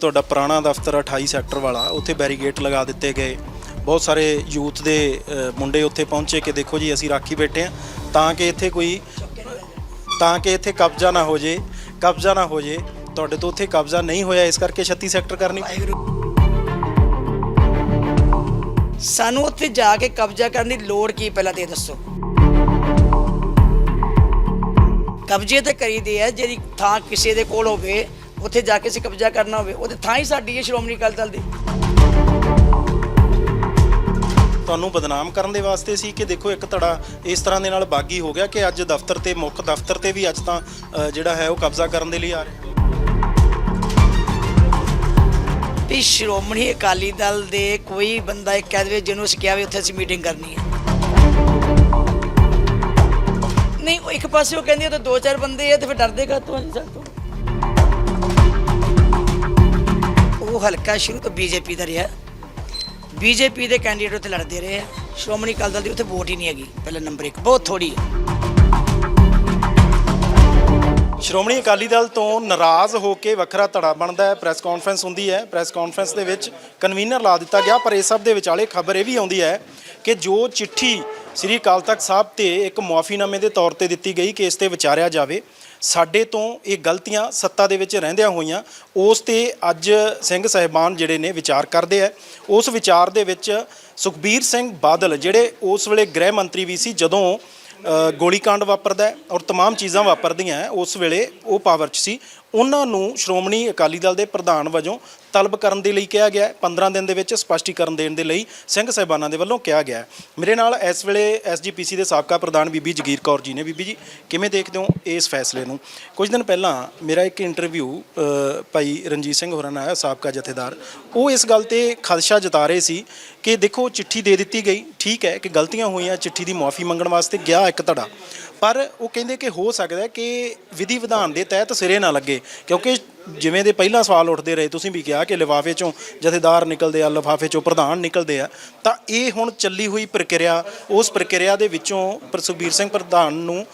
ਤੁਹਾਡਾ ਪੁਰਾਣਾ ਦਫ਼ਤਰ 28 ਸੈਕਟਰ ਵਾਲਾ, ਉੱਥੇ ਬੈਰੀਗੇਟ ਲਗਾ ਦਿੱਤੇ ਗਏ। ਬਹੁਤ ਸਾਰੇ ਯੂਥ ਦੇ ਮੁੰਡੇ ਉੱਥੇ ਪਹੁੰਚੇ ਕਿ ਦੇਖੋ ਜੀ, ਅਸੀਂ ਰਾਖੀ ਬੈਠੇ ਆ ਤਾਂ ਕਿ ਇੱਥੇ ਕੋਈ, ਤਾਂ ਕਿ ਇੱਥੇ ਕਬਜ਼ਾ ਨਾ ਹੋ ਜੇ, ਕਬਜ਼ਾ ਨਾ ਹੋ ਜੇ, ਤੁਹਾਡੇ ਤੋਂ ਉੱਥੇ ਕਬਜ਼ਾ ਨਹੀਂ ਹੋਇਆ, ਇਸ ਕਰਕੇ 36 ਸੈਕਟਰ ਕਰਨੀ। ਸਾਨੂੰ ਉੱਥੇ ਜਾ ਕੇ ਕਬਜ਼ਾ ਕਰਨ ਦੀ ਲੋੜ ਕੀ, ਪਹਿਲਾਂ ਤੇ ਦੱਸੋ। ਕਬਜ਼ੇ ਤੇ ਕਰੀਦੇ ਆ, ਜਿਹੜੀ ਥਾਂ ਕਿਸੇ ਦੇ ਕੋਲ ਹੋਵੇ ਉੱਥੇ ਜਾ ਕੇ ਅਸੀਂ ਕਬਜ਼ਾ ਕਰਨਾ ਹੋਵੇ ਉਹਦੇ ਥਾਂ ਹੀ ਸਾਡੀ ਹੈ ਸ਼੍ਰੋਮਣੀ ਅਕਾਲੀ ਦਲ ਦੀ। ਤੁਹਾਨੂੰ ਬਦਨਾਮ ਕਰਨ ਦੇ ਵਾਸਤੇ ਸੀ ਕਿ ਦੇਖੋ ਇੱਕ ਧੜਾ ਇਸ ਤਰ੍ਹਾਂ ਦੇ ਨਾਲ ਬਾਗੀ ਹੋ ਗਿਆ ਕਿ ਅੱਜ ਦਫ਼ਤਰ ਤੇ ਮੁੱਖ ਦਫ਼ਤਰ ਤੇ ਵੀ ਅੱਜ ਤਾਂ ਅ, ਜਿਹੜਾ ਹੈ ਉਹ ਕਬਜ਼ਾ ਕਰਨ ਦੇ ਲਈ ਆ ਰਿਹਾ? ਵੀ ਸ਼੍ਰੋਮਣੀ ਅਕਾਲੀ ਦਲ ਦੇ ਕੋਈ ਬੰਦਾ ਇੱਕ ਕਹਿ ਦੇਵੇ ਜਿਹਨੂੰ ਅਸੀਂ ਕਿਹਾ ਵੀ ਉੱਥੇ ਅਸੀਂ ਮੀਟਿੰਗ ਕਰਨੀ ਹੈ। ਨਹੀਂ ਉਹ ਇੱਕ ਪਾਸੇ ਉਹ ਕਹਿੰਦੇ ਉਹ ਤਾਂ ਦੋ ਚਾਰ ਬੰਦੇ ਆ ਤੇ ਫਿਰ ਡਰਦੇ ਕਾ ਤੋਂ ਸਾਡੇ ਤੋਂ? ਉਹ ਹਲਕਾ ਸ਼ੁਰੂ ਤੋਂ ਬੀਜੇਪੀ ਦਾ ਰਿਹਾ। ਬੀਜੇਪੀ ਦੇ ਕੈਂਡੀਡੇਟ ਉੱਥੇ ਲੜਦੇ ਰਹੇ ਆ। ਸ਼੍ਰੋਮਣੀ ਅਕਾਲੀ ਦਲ ਦੀ ਉੱਥੇ ਵੋਟ ਹੀ ਨਹੀਂ ਹੈਗੀ। ਪਹਿਲਾ ਨੰਬਰ 1 ਬਹੁਤ ਥੋੜੀ ਹੈ। ਸ਼੍ਰੋਮਣੀ ਅਕਾਲੀ ਦਲ ਤੋਂ ਨਾਰਾਜ਼ ਹੋ ਕੇ ਵੱਖਰਾ ਧੜਾ ਬਣਦਾ ਹੈ। ਪ੍ਰੈਸ ਕਾਨਫਰੰਸ ਹੁੰਦੀ ਹੈ। ਪ੍ਰੈਸ ਕਾਨਫਰੰਸ ਦੇ ਵਿੱਚ ਕਨਵੀਨਰ ਲਾ ਦਿੱਤਾ ਗਿਆ, ਪਰ ਇਹ ਸਭ ਦੇ ਵਿਚਾਲੇ ਖਬਰ ਇਹ ਵੀ ਆਉਂਦੀ ਹੈ ਕਿ ਜੋ ਚਿੱਠੀ ਸ੍ਰੀ ਅਕਾਲ ਤਖਤ ਸਾਹਿਬ ਤੇ ਇੱਕ ਮੁਆਫੀਨਾਮੇ ਦੇ ਤੌਰ ਤੇ ਦਿੱਤੀ ਗਈ ਕਿ ਇਸ ਤੇ ਵਿਚਾਰਿਆ ਜਾਵੇ, ਸਾਡੇ ਤੋਂ ਇਹ ਗਲਤੀਆਂ ਸੱਤਾ ਦੇ ਵਿੱਚ ਰਹਿੰਦਿਆਂ ਹੋਈਆਂ, ਉਸ ਤੇ ਅੱਜ ਸਿੰਘ ਸਹਿਬਾਨ ਜਿਹੜੇ ਨੇ ਵਿਚਾਰ ਕਰਦੇ ਆ ਉਸ ਵਿਚਾਰ ਦੇ ਵਿੱਚ ਸੁਖਬੀਰ ਸਿੰਘ ਬਾਦਲ, ਜਿਹੜੇ ਉਸ ਵੇਲੇ ਗ੍ਰਹਿ ਮੰਤਰੀ ਵੀ ਸੀ, ਜਦੋਂ ਗੋਲੀकांड ਵਾਪਰਦਾ ਔਰ ਤਮਾਮ ਚੀਜ਼ਾਂ ਵਾਪਰਦੀਆਂ ਉਸ ਵੇਲੇ ਉਹ ਪਾਵਰ 'ਚ ਸੀ। ਉਹਨਾਂ ਨੂੰ ਸ਼੍ਰੋਮਣੀ ਅਕਾਲੀ ਦਲ ਦੇ ਪ੍ਰਧਾਨ ਵਜੋਂ ਤਲਬ ਕਰਨ ਦੇ ਲਈ ਕਿਹਾ ਗਿਆ ਹੈ। 15 ਦਿਨ ਦੇ ਵਿੱਚ ਸਪਸ਼ਟੀਕਰਨ ਦੇਣ ਦੇ ਲਈ ਸਿੰਘ ਸਾਹਿਬਾਨਾਂ ਦੇ ਵੱਲੋਂ ਕਿਹਾ ਗਿਆ ਮੇਰੇ ਨਾਲ ਇਸ ਵੇਲੇ ਐਸਜੀਪੀਸੀ ਦੇ ਸਾਬਕਾ ਪ੍ਰਧਾਨ ਬੀਬੀ ਜਗੀਰ ਕੌਰ ਜੀ ਨੇ। ਬੀਬੀ ਜੀ, ਕਿਵੇਂ ਦੇਖਦੇ ਹੋ ਇਸ ਫੈਸਲੇ ਨੂੰ? ਕੁਝ ਦਿਨ ਪਹਿਲਾਂ ਮੇਰਾ ਇੱਕ ਇੰਟਰਵਿਊ ਭਾਈ ਰਣਜੀਤ ਸਿੰਘ ਹੋਰਾਂ ਨਾਲ ਆਇਆ, ਸਾਬਕਾ ਜਥੇਦਾਰ। ਉਹ ਇਸ ਗੱਲ ਤੇ ਖਦਸ਼ਾ ਜਤਾ ਰਹੇ ਸੀ ਕਿ ਦੇਖੋ, ਚਿੱਠੀ ਦੇ ਦਿੱਤੀ ਗਈ। ਠੀਕ ਹੈ ਕਿ ਗਲਤੀਆਂ ਹੋਈਆਂ, ਚਿੱਠੀ ਦੀ ਮਾਫੀ ਮੰਗਣ ਵਾਸਤੇ ਗਿਆ ਇੱਕ ਧੜਾ। ਪਰ ਉਹ ਕਹਿੰਦੇ ਕਿ ਹੋ ਸਕਦਾ ਕਿ ਵਿਧੀ ਵਿਧਾਨ ਦੇ ਤਹਿਤ ਸਿਰੇ ਨਾ ਲੱਗੇ, ਕਿਉਂਕਿ ਜਿਵੇਂ ਦੇ ਪਹਿਲਾਂ ਸਵਾਲ ਉੱਠਦੇ ਰਹੇ, ਤੁਸੀਂ ਵੀ ਕਿਹਾ ਕਿ ਲਿਫਾਫੇ ਚੋਂ ਜਥੇਦਾਰ ਨਿਕਲਦੇ ਆ, ਲਿਫਾਫੇ ਚੋਂ ਪ੍ਰਧਾਨ ਨਿਕਲਦੇ ਆ, ਤਾਂ ਇਹ ਹੁਣ ਚੱਲੀ ਹੋਈ ਪ੍ਰਕਿਰਿਆ, ਉਸ ਪ੍ਰਕਿਰਿਆ ਦੇ ਵਿੱਚੋਂ ਪਰ ਸੁਖਬੀਰ ਸਿੰਘ ਪ੍ਰਧਾਨ ਨੂੰ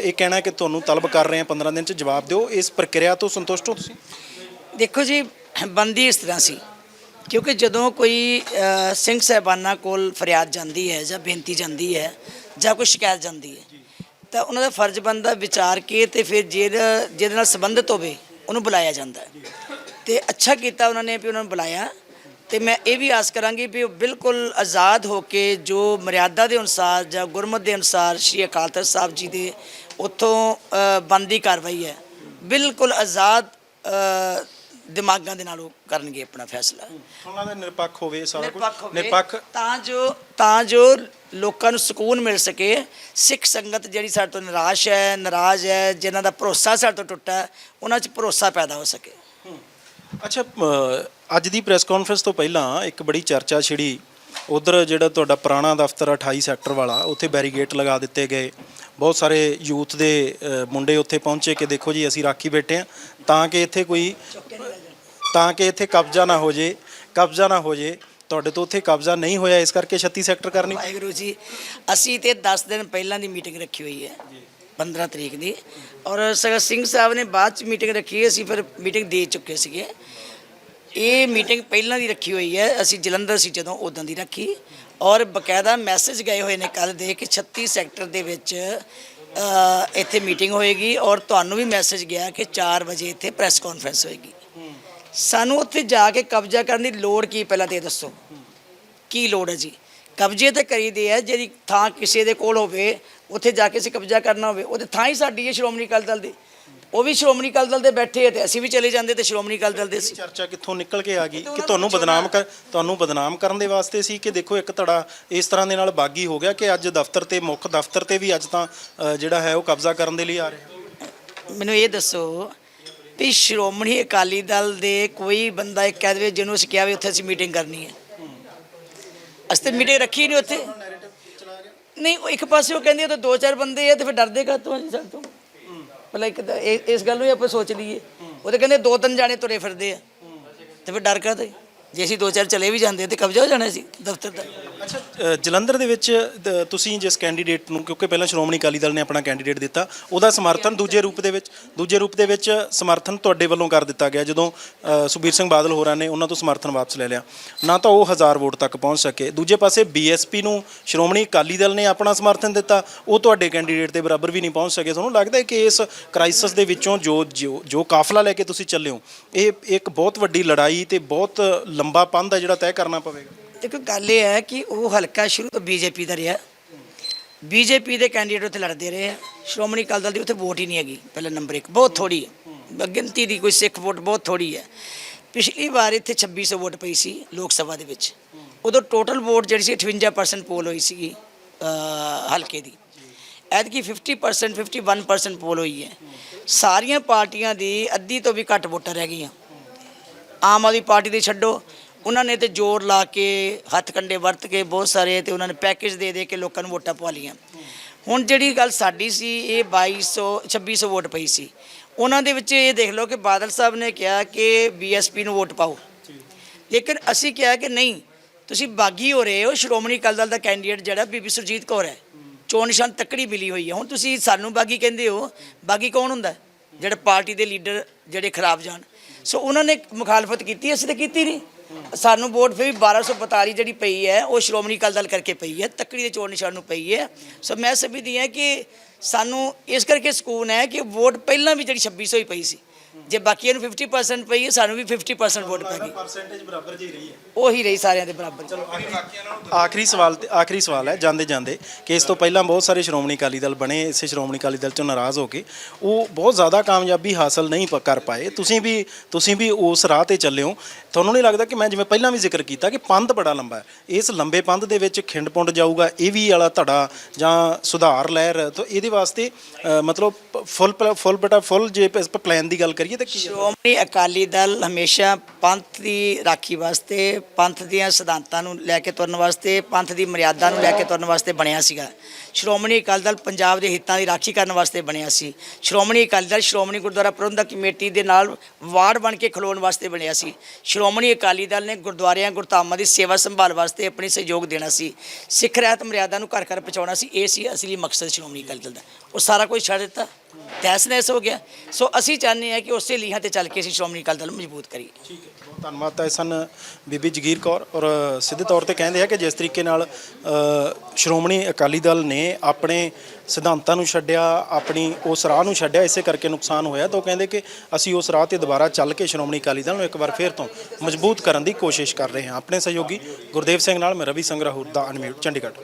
ਇਹ ਕਹਿਣਾ ਕਿ ਤੁਹਾਨੂੰ ਤਲਬ ਕਰ ਰਹੇ ਆ 15 ਦਿਨ ਚ ਜਵਾਬ ਦਿਓ, ਇਸ ਪ੍ਰਕਿਰਿਆ ਤੋਂ ਸੰਤੁਸ਼ਟ ਹੋ ਤੁਸੀਂ? ਦੇਖੋ ਜੀ, ਬੰਦੀ ਇਸ ਤਰ੍ਹਾਂ ਸੀ, ਕਿਉਂਕਿ ਜਦੋਂ ਕੋਈ ਸਿੰਘ ਸਾਹਿਬਾਨਾਂ ਕੋਲ ਫਰਿਆਦ ਜਾਂਦੀ ਹੈ ਜਾਂ ਬੇਨਤੀ ਜਾਂਦੀ ਹੈ ਜਾਂ ਕੋਈ ਸ਼ਿਕਾਇਤ ਜਾਂਦੀ ਹੈ ਤਾਂ ਉਹਨਾਂ ਦਾ ਫਰਜ਼ ਬਣਦਾ ਵਿਚਾਰ ਕੇ ਤੇ ਫਿਰ ਜਿਹੜਾ ਜਿਹਦੇ ਨਾਲ ਸੰਬੰਧਿਤ ਹੋਵੇ ਉਹਨੂੰ ਬੁਲਾਇਆ ਜਾਂਦਾ ਹੈ। ਤੇ ਅੱਛਾ ਕੀਤਾ ਉਹਨਾਂ ਨੇ ਵੀ ਉਹਨਾਂ ਨੂੰ ਬੁਲਾਇਆ। ਤੇ ਮੈਂ ਇਹ ਵੀ ਆਸ ਕਰਾਂਗੀ ਵੀ ਉਹ ਬਿਲਕੁਲ ਆਜ਼ਾਦ ਹੋ ਕੇ ਜੋ ਮਰਿਆਦਾ ਦੇ ਅਨੁਸਾਰ ਜਾਂ ਗੁਰਮਤ ਦੇ ਅਨੁਸਾਰ ਸ਼੍ਰੀ ਅਕਾਲ ਤਖਤ ਸਾਹਿਬ ਜੀ ਦੇ ਉੱਥੋਂ ਅ, ਬਣਦੀ ਕਾਰਵਾਈ ਹੈ। ਬਿਲਕੁਲ ਆਜ਼ਾਦ ਦਿਮਾਗਾਂ ਦੇ ਨਾਲ ਉਹ ਕਰਨਗੇ ਆਪਣਾ ਫੈਸਲਾ। ਉਹਨਾਂ ਦਾ ਨਿਰਪੱਖ ਹੋਵੇ ਸਾਰਾ ਕੁਝ ਨਿਰਪੱਖ ਹੋਵੇ। ਤਾਂ ਜੋ ਤਾਂ ਜੋ ਲੋਕਾਂ ਨੂੰ ਸਕੂਨ ਮਿਲ ਸਕੇ। ਸਿੱਖ ਸੰਗਤ ਜਿਹੜੀ ਸਾਡੇ ਤੋਂ ਨਿਰਾਸ਼ ਹੈ ਨਾਰਾਜ਼ ਹੈ ਜਿਨ੍ਹਾਂ ਦਾ ਭਰੋਸਾ ਸਾਡੇ ਤੋਂ ਟੁੱਟਾ ਹੈ, ਉਹਨਾਂ 'ਚ ਭਰੋਸਾ ਪੈਦਾ ਹੋ ਸਕੇ। ਅੱਛਾ ਅੱਜ ਦੀ ਪ੍ਰੈਸ ਕਾਨਫਰੰਸ ਤੋਂ ਪਹਿਲਾਂ ਇੱਕ ਬੜੀ ਚਰਚਾ ਛਿੜੀ। ਉਧਰ ਜਿਹੜਾ ਤੁਹਾਡਾ ਪੁਰਾਣਾ ਦਫ਼ਤਰ 28 ਸੈਕਟਰ ਵਾਲਾ ਉੱਥੇ ਬੈਰੀਗੇਟ ਲਗਾ ਦਿੱਤੇ ਗਏ। ਬਹੁਤ ਸਾਰੇ ਯੂਥ ਦੇ ਅ, ਮੁੰਡੇ ਉੱਥੇ ਪਹੁੰਚੇ ਕਿ ਦੇਖੋ ਜੀ ਅਸੀਂ ਰਾਖੀ ਬੈਠੇ ਆ ਤਾਂ ਕਿ ਇੱਥੇ ਕੋਈ ਤਾਂ ਕਿ ਇੱਥੇ ਕਬਜ਼ਾ ਨਾ ਹੋ ਜੇ ਕਬਜ਼ਾ ਨਾ ਹੋ ਜੇ ਤੁਹਾਡੇ ਤੋਂ ਉੱਥੇ ਕਬਜ਼ਾ ਨਹੀਂ ਹੋਇਆ ਇਸ ਕਰਕੇ 36 ਸੈਕਟਰ ਕਰਨੀ। ਵਾਹਿਗੁਰੂ ਜੀ ਅਸੀਂ ਤੇ 10 ਦਿਨ ਪਹਿਲਾਂ ਦੀ ਮੀਟਿੰਗ ਰੱਖੀ ਹੋਈ ਹੈ 15 ਤਰੀਕ ਦੀ। ਔਰ ਸਗਤ ਸਿੰਘ ਸਾਹਿਬ ਨੇ ਬਾਅਦ ਚ ਮੀਟਿੰਗ ਰੱਖੀ ਅਸੀਂ ਫਿਰ ਮੀਟਿੰਗ ਦੇ ਚੁੱਕੇ ਸੀਗੇ। ਇਹ ਮੀਟਿੰਗ ਪਹਿਲਾਂ ਦੀ ਰੱਖੀ ਹੋਈ ਹੈ ਅਸੀਂ ਜਲੰਧਰ ਸੀ ਜਦੋਂ ਉਦੋਂ ਦੀ ਰੱਖੀ। ਔਰ ਬਕਾਇਦਾ ਮੈਸੇਜ ਗਏ ਹੋਏ ਨੇ ਕੱਲ ਦੇ ਕਿ 36 ਸੈਕਟਰ ਦੇ ਵਿੱਚ ਇੱਥੇ ਮੀਟਿੰਗ ਹੋਏਗੀ। ਔਰ ਤੁਹਾਨੂੰ ਵੀ ਮੈਸੇਜ ਗਿਆ ਕਿ 4 ਵਜੇ ਇੱਥੇ ਪ੍ਰੈਸ ਕਾਨਫਰੰਸ ਹੋਏਗੀ। ਸਾਨੂੰ ਉੱਥੇ ਜਾ ਕੇ ਕਬਜ਼ਾ ਕਰਨ ਦੀ ਲੋੜ ਕੀ ਪਹਿਲਾਂ ਤੇ ਦੱਸੋ। ਕੀ ਲੋੜ ਹੈ ਜੀ? ਕਬਜ਼ੇ ਤੇ ਕਰੀਦੇ ਆ ਜਿਹੜੀ ਥਾਂ ਕਿਸੇ ਦੇ ਕੋਲ ਹੋਵੇ ਉੱਥੇ ਜਾ ਕੇ ਅਸੀਂ ਕਬਜ਼ਾ ਕਰਨਾ ਹੋਵੇ ਉਹਦੇ ਥਾਂ ਹੀ ਸਾਡੀ ਹੈ ਸ਼੍ਰੋਮਣੀ ਅਕਾਲੀ ਦਲ ਦੀ। ਉਹ ਵੀ ਸ਼੍ਰੋਮਣੀ ਅਕਾਲੀ ਦਲ ਦੇ ਬੈਠੇ ਆ ਤੇ ਅਸੀਂ ਵੀ ਚਲੇ ਜਾਂਦੇ ਤੇ ਸ਼੍ਰੋਮਣੀ ਅਕਾਲੀ ਦਲ ਦੇ ਸੀ ਚਰਚਾ ਕਿੱਥੋਂ ਨਿਕਲ ਕੇ ਆ ਗਈ? ਕਿ ਤੁਹਾਨੂੰ ਬਦਨਾਮ। ਕਰ ਤੁਹਾਨੂੰ ਬਦਨਾਮ ਕਰਨ ਦੇ ਵਾਸਤੇ ਸੀ ਕਿ ਦੇਖੋ ਇੱਕ ਧੜਾ ਇਸ ਤਰ੍ਹਾਂ ਦੇ ਨਾਲ ਬਾਗੀ ਹੋ ਗਿਆ ਕਿ ਅੱਜ ਦਫ਼ਤਰ ਤੇ ਮੁੱਖ ਦਫ਼ਤਰ ਤੇ ਵੀ ਅੱਜ ਤਾਂ ਅ, ਜਿਹੜਾ ਹੈ ਉਹ ਕਬਜ਼ਾ ਕਰਨ ਦੇ ਲਈ ਆ ਰਿਹਾ? ਮੈਨੂੰ ਇਹ ਦੱਸੋ ਵੀ ਸ਼੍ਰੋਮਣੀ ਅਕਾਲੀ ਦਲ ਦੇ ਕੋਈ ਬੰਦਾ ਇੱਕ ਕਹਿ ਦੇਵੇ ਜਿਹਨੂੰ ਅਸੀਂ ਕਿਹਾ ਵੀ ਉੱਥੇ ਅਸੀਂ ਮੀਟਿੰਗ ਕਰਨੀ ਹੈ। ਅਸੀਂ ਤੇ ਮੀਟਿੰਗ ਰੱਖੀ ਨਹੀਂ ਉੱਥੇ। ਨਹੀਂ, ਉਹ ਇੱਕ ਪਾਸੇ ਉਹ ਕਹਿੰਦੇ ਉਹ ਤਾਂ ਦੋ ਚਾਰ ਬੰਦੇ ਆ ਤੇ ਫਿਰ ਡਰਦੇ ਕਾ ਤੋਂ ਸਾਡੇ ਤੋਂ? ਭਲਾ ਇੱਕ ਤਾਂ ਇਸ ਗੱਲ ਨੂੰ ਹੀ ਆਪਾਂ ਸੋਚ ਲਈਏ। ਉਹ ਤਾਂ ਕਹਿੰਦੇ ਦੋ ਤਿੰਨ ਜਾਣੇ ਤੁਰੇ ਫਿਰਦੇ ਆ। ਤੇ ਫਿਰ ਡਰ ਕਾਹਦਾ ਜੇ ਅਸੀਂ ਦੋ ਚਾਰ ਚਲੇ ਵੀ ਜਾਂਦੇ ਤੇ ਕਬਜ਼ਾ ਹੋ ਜਾਣਾ ਸੀ ਦਫ਼ਤਰ ਦਾ। ਅੱਛਾ ਅ, ਜਲੰਧਰ ਦੇ ਵਿੱਚ ਦ- ਤੁਸੀਂ ਜਿਸ ਕੈਂਡੀਡੇਟ ਨੂੰ ਕਿਉਂਕਿ ਪਹਿਲਾਂ ਸ਼੍ਰੋਮਣੀ ਅਕਾਲੀ ਦਲ ਨੇ ਆਪਣਾ ਕੈਂਡੀਡੇਟ ਦਿੱਤਾ ਉਹਦਾ ਸਮਰਥਨ ਦੂਜੇ ਰੂਪ ਦੇ ਵਿੱਚ ਦੂਜੇ ਰੂਪ ਦੇ ਵਿੱਚ ਸਮਰਥਨ ਤੁਹਾਡੇ ਵੱਲੋਂ ਕਰ ਦਿੱਤਾ ਗਿਆ ਜਦੋਂ ਅ, ਸੁਖਬੀਰ ਸਿੰਘ ਬਾਦਲ ਹੋਰਾਂ ਨੇ ਉਹਨਾਂ ਤੋਂ ਸਮਰਥਨ ਵਾਪਸ ਲੈ ਲਿਆ। ਨਾ ਤਾਂ ਉਹ ਹਜ਼ਾਰ ਵੋਟ ਤੱਕ ਪਹੁੰਚ ਸਕੇ। ਦੂਜੇ ਪਾਸੇ ਬੀਐਸਪੀ ਨੂੰ ਸ਼੍ਰੋਮਣੀ ਅਕਾਲੀ ਦਲ ਨੇ ਆਪਣਾ ਸਮਰਥਨ ਦਿੱਤਾ ਉਹ ਤੁਹਾਡੇ ਕੈਂਡੀਡੇਟ ਦੇ ਬਰਾਬਰ ਵੀ ਨਹੀਂ ਪਹੁੰਚ ਸਕੇ। ਤੁਹਾਨੂੰ ਲੱਗਦਾ ਹੈ ਕਿ ਇਸ ਕ੍ਰਾਈਸਿਸ ਦੇ ਵਿੱਚੋਂ ਜੋ ਜੋ ਜੋ ਕਾਫਲਾ ਲੈ ਕੇ ਤੁਸੀਂ ਚੱਲੇ ਹੋ ਇਹ ਇੱਕ ਬਹੁਤ ਵੱਡੀ ਲੜਾਈ ਤੇ ਬਹੁਤ ਲੰਬਾ ਪੰਧ ਹੈ ਜਿਹੜਾ ਤੈਅ ਕਰਨਾ ਪਵੇਗਾ। ਦੇਖੋ ਗੱਲ ਇਹ ਹੈ ਕਿ ਉਹ ਹਲਕਾ ਸ਼ੁਰੂ ਤੋਂ ਬੀਜੇਪੀ ਦਾ ਰਿਹਾ। ਬੀਜੇਪੀ ਦੇ ਕੈਂਡੀਡੇਟ ਉੱਥੇ ਲੜਦੇ ਰਹੇ ਆ। ਸ਼੍ਰੋਮਣੀ ਅਕਾਲੀ ਦਲ ਦੀ ਉੱਥੇ ਵੋਟ ਹੀ ਨਹੀਂ ਹੈਗੀ, ਪਹਿਲਾ ਨੰਬਰ 1 ਬਹੁਤ ਥੋੜੀ ਹੈ। ਗਿਣਤੀ ਦੀ ਕੋਈ ਸਿੱਖ ਵੋਟ ਬਹੁਤ ਥੋੜੀ ਹੈ। ਪਿਛਲੀ ਵਾਰ ਇੱਥੇ 2600 ਵੋਟ ਪਈ ਸੀ ਲੋਕ ਸਭਾ ਦੇ ਵਿੱਚ। ਉਦੋਂ ਟੋਟਲ ਵੋਟ ਜਿਹੜੀ ਸੀ 58% ਪੋਲ ਹੋਈ ਸੀਗੀ ਹਲਕੇ ਦੀ। ਐਤਕੀ 50% 51% ਪੋਲ ਹੋਈ ਹੈ। ਸਾਰੀਆਂ ਪਾਰਟੀਆਂ ਦੀ ਅੱਧੀ ਤੋਂ ਵੀ ਘੱਟ ਵੋਟਾਂ ਰਹਿ ਗਈਆਂ। ਆਮ ਆਦਮੀ ਪਾਰਟੀ ਦੇ ਛੱਡੋ। ਉਹਨਾਂ ਨੇ ਤੇ ਜ਼ੋਰ ਲਾ ਕੇ ਹੱਥ ਕੰਡੇ ਵਰਤ ਕੇ ਬਹੁਤ ਸਾਰੇ ਤੇ ਉਹਨਾਂ ਨੇ ਪੈਕੇਜ ਦੇ ਦੇ ਕੇ ਲੋਕਾਂ ਨੂੰ ਵੋਟਾਂ ਪਵਾ ਲਈਆਂ। ਹੁਣ ਜਿਹੜੀ ਗੱਲ ਸਾਡੀ ਸੀ, ਇਹ 2200 2600 ਵੋਟ ਪਈ ਸੀ। ਉਹਨਾਂ ਦੇ ਵਿੱਚ ਇਹ ਦੇਖ ਲਓ ਕਿ ਬਾਦਲ ਸਾਹਿਬ ਨੇ ਕਿਹਾ ਕਿ ਬੀਐਸਪੀ ਨੂੰ ਵੋਟ ਪਾਓ। ਲੇਕਿਨ ਅਸੀਂ ਕਿਹਾ ਕਿ ਨਹੀਂ, ਤੁਸੀਂ ਬਾਗੀ ਹੋ ਰਹੇ ਹੋ, ਸ਼੍ਰੋਮਣੀ ਅਕਾਲੀ ਦਲ ਦਾ ਕੈਂਡੀਡੇਟ ਜਿਹੜਾ ਬੀਬੀ ਸੁਰਜੀਤ ਕੌਰ ਹੈ। ਚੋਣ ਨਿਸ਼ਾਨ ਤੱਕੜੀ ਮਿਲੀ ਹੋਈ ਹੈ। ਹੁਣ ਤੁਸੀਂ ਸਾਨੂੰ ਬਾਗੀ ਕਹਿੰਦੇ ਹੋ, ਬਾਗੀ ਕੌਣ ਹੁੰਦਾ? ਜਿਹੜੇ ਪਾਰਟੀ ਦੇ ਲੀਡਰ ਜਿਹੜੇ ਖਰਾਬ ਜਾਣ। ਸੋ ਉਹਨਾਂ ਨੇ ਮੁਖਾਲਫਤ ਕੀਤੀ, ਅਸੀਂ ਤਾਂ ਕੀਤੀ ਨਹੀਂ। ਸਾਨੂੰ ਵੋਟ ਫਿਰ ਵੀ 1242 ਜਿਹੜੀ ਪਈ ਹੈ, ਉਹ ਸ਼੍ਰੋਮਣੀ ਅਕਾਲੀ ਦਲ ਕਰਕੇ ਪਈ ਹੈ। ਤੱਕੜੀ ਦੇ ਚੋਣ ਨਿਸ਼ਾਨ ਨੂੰ ਪਈ ਹੈ। ਸੋ ਮੈਂ ਸਮਝਦੀ ਹਾਂ ਕਿ ਸਾਨੂੰ ਇਸ ਕਰਕੇ ਸਕੂਨ ਹੈ ਕਿ ਵੋਟ ਪਹਿਲਾਂ ਵੀ ਜਿਹੜੀ 2600 ਹੀ ਪਈ ਸੀ। ਜੇ ਬਾਕੀਆਂ ਨੂੰ 50% ਪਈ ਹੈ ਸਾਨੂੰ ਵੀ 50% ਵੋਟ ਪੈ ਗਈ ਪਰਸੈਂਟੇਜ ਬਰਾਬਰ ਜੀ ਰਹੀ ਹੈ। ਉਹੀ ਰਹੀ ਸਾਰਿਆਂ ਦੇ ਬਰਾਬਰ। ਆਖਰੀ ਸਵਾਲ ਤੇ ਆਖਰੀ ਸਵਾਲ ਹੈ ਜਾਂਦੇ ਜਾਂਦੇ। ਕਿ ਇਸ ਤੋਂ ਪਹਿਲਾਂ ਬਹੁਤ ਸਾਰੇ ਸ਼੍ਰੋਮਣੀ ਅਕਾਲੀ ਦਲ ਬਣੇ ਇਸੇ ਸ਼੍ਰੋਮਣੀ ਅਕਾਲੀ ਦਲ ਚੋਂ ਨਾਰਾਜ਼ ਹੋ ਕੇ। ਉਹ ਬਹੁਤ ਜ਼ਿਆਦਾ ਕਾਮਯਾਬੀ ਹਾਸਲ ਨਹੀਂ ਪ- ਕਰ ਪਾਏ। ਤੁਸੀਂ ਵੀ ਤੁਸੀਂ ਵੀ ਉਸ ਰਾਹ ਤੇ ਚੱਲੇ ਹੋ। ਤੁਹਾਨੂੰ ਨਹੀਂ ਲੱਗਦਾ ਕਿ ਮੈਂ ਜਿਵੇਂ ਪਹਿਲਾਂ ਵੀ ਜ਼ਿਕਰ ਕੀਤਾ ਕਿ ਪੰਧ ਬੜਾ ਲੰਬਾ ਹੈ। ਇਸ ਲੰਬੇ ਪੰਧ ਦੇ ਵਿੱਚ ਖਿੰਡ ਪੁੰਡ ਜਾਊਗਾ ਇਹ ਵੀ ਵਾਲਾ ਧੜਾ ਜਾਂ ਸੁਧਾਰ ਲਹਿਰ ਤਾਂ ਇਹਦੇ ਵਾਸਤੇ ਅ, ਮਤਲਬ ਫੁੱਲ ਫੁੱਲ ਬਟਾ ਫੁੱਲ ਜੇ ਪਲਾਨ ਦੀ ਗੱਲ ਕਰੀਏ ਤਾਂ ਕੀ ਹੈ? ਸ਼੍ਰੋਮਣੀ ਅਕਾਲੀ ਦਲ ਹਮੇਸ਼ਾ ਪੰਥ ਦੀ ਰਾਖੀ ਵਾਸਤੇ, ਪੰਥ ਦੀਆਂ ਸਿਧਾਂਤਾਂ ਨੂੰ ਲੈ ਕੇ ਤੁਰਨ ਵਾਸਤੇ, ਪੰਥ ਦੀ ਮਰਿਆਦਾ ਨੂੰ ਲੈ ਕੇ ਤੁਰਨ ਵਾਸਤੇ ਬਣਿਆ ਸੀਗਾ। ਸ਼੍ਰੋਮਣੀ ਅਕਾਲੀ ਦਲ ਪੰਜਾਬ ਦੇ ਹਿੱਤਾਂ ਦੀ ਰਾਖੀ ਕਰਨ ਵਾਸਤੇ ਬਣਿਆ ਸੀ। ਸ਼੍ਰੋਮਣੀ ਅਕਾਲੀ ਦਲ, ਸ਼੍ਰੋਮਣੀ ਗੁਰਦੁਆਰਾ ਪ੍ਰਬੰਧਕ ਕਮੇਟੀ ਦੇ ਨਾਲ ਵਾਰਡ ਬਣ ਕੇ ਖਲੋਣ ਵਾਸਤੇ ਬਣਿਆ ਸੀ। ਸ਼੍ਰੋਮਣੀ ਅਕਾਲੀ ਦਲ ਨੇ ਗੁਰਦੁਆਰਿਆਂ, ਗੁਰਧਾਮਾਂ ਦੀ ਸੇਵਾ ਸੰਭਾਲ ਵਾਸਤੇ ਆਪਣੀ ਸਹਿਯੋਗ ਦੇਣਾ ਸੀ। ਸਿੱਖ ਰਹਿਤ ਮਰਿਆਦਾ ਨੂੰ ਘਰ ਘਰ ਪਹੁੰਚਾਉਣਾ ਸੀ। ਇਹ ਸੀ ਅਸਲੀ ਮਕਸਦ ਸ਼੍ਰੋਮਣੀ ਅਕਾਲੀ ਦਲ ਦਾ। ਉਹ ਸਾਰਾ ਕੁਝ ਛੱਡ ਦਿੱਤਾ। ਤਹਿਸ ਨਹਿਸ ਹੋ ਗਿਆ। ਸੋ ਅਸੀਂ ਚਾਹੁੰਦੇ ਹਾਂ ਕਿ ਉਸੇ ਲੀਹਾਂ ਤੇ ਚੱਲ ਕੇ ਅਸੀਂ ਸ਼੍ਰੋਮਣੀ ਅਕਾਲੀ ਦਲ ਨੂੰ ਮਜ਼ਬੂਤ ਕਰੀਏ। ਠੀਕ ਹੈ। ਬਹੁਤ ਧੰਨਵਾਦ ਤਾਂ ਇਹ ਸਨ ਬੀਬੀ ਜਗੀਰ ਕੌਰ ਔਰ ਸਿੱਧੇ ਤੌਰ ਤੇ ਕਹਿੰਦੇ ਆ ਕਿ ਜਿਸ ਤਰੀਕੇ ਨਾਲ ਸ਼੍ਰੋਮਣੀ ਅਕਾਲੀ ਦਲ ਨੇ ਆਪਣੇ ਸਿਧਾਂਤਾਂ ਨੂੰ ਛੱਡਿਆ, ਆਪਣੀ ਉਸ ਰਾਹ ਨੂੰ ਛੱਡਿਆ, ਇਸੇ ਕਰਕੇ ਨੁਕਸਾਨ ਹੋਇਆ ਤਾਂ ਉਹ ਕਹਿੰਦੇ ਕਿ ਅਸੀਂ ਉਸ ਰਾਹ ਤੇ ਦੁਬਾਰਾ ਚੱਲ ਕੇ ਸ਼੍ਰੋਮਣੀ ਅਕਾਲੀ ਦਲ ਨੂੰ ਇੱਕ ਵਾਰ ਫੇਰ ਤੋਂ ਮਜ਼ਬੂਤ ਕਰਨ ਦੀ ਕੋਸ਼ਿਸ਼ ਕਰ ਰਹੇ ਹਾਂ। ਆਪਣੇ ਸਹਿਯੋਗੀ ਗੁਰਦੇਵ ਸਿੰਘ ਨਾਲ ਮੈਂ ਰਵੀ ਸੰਗਰਾਹੁਰ ਦਾ ਅਨਮਿਊਟ, ਚੰਡੀਗੜ੍ਹ।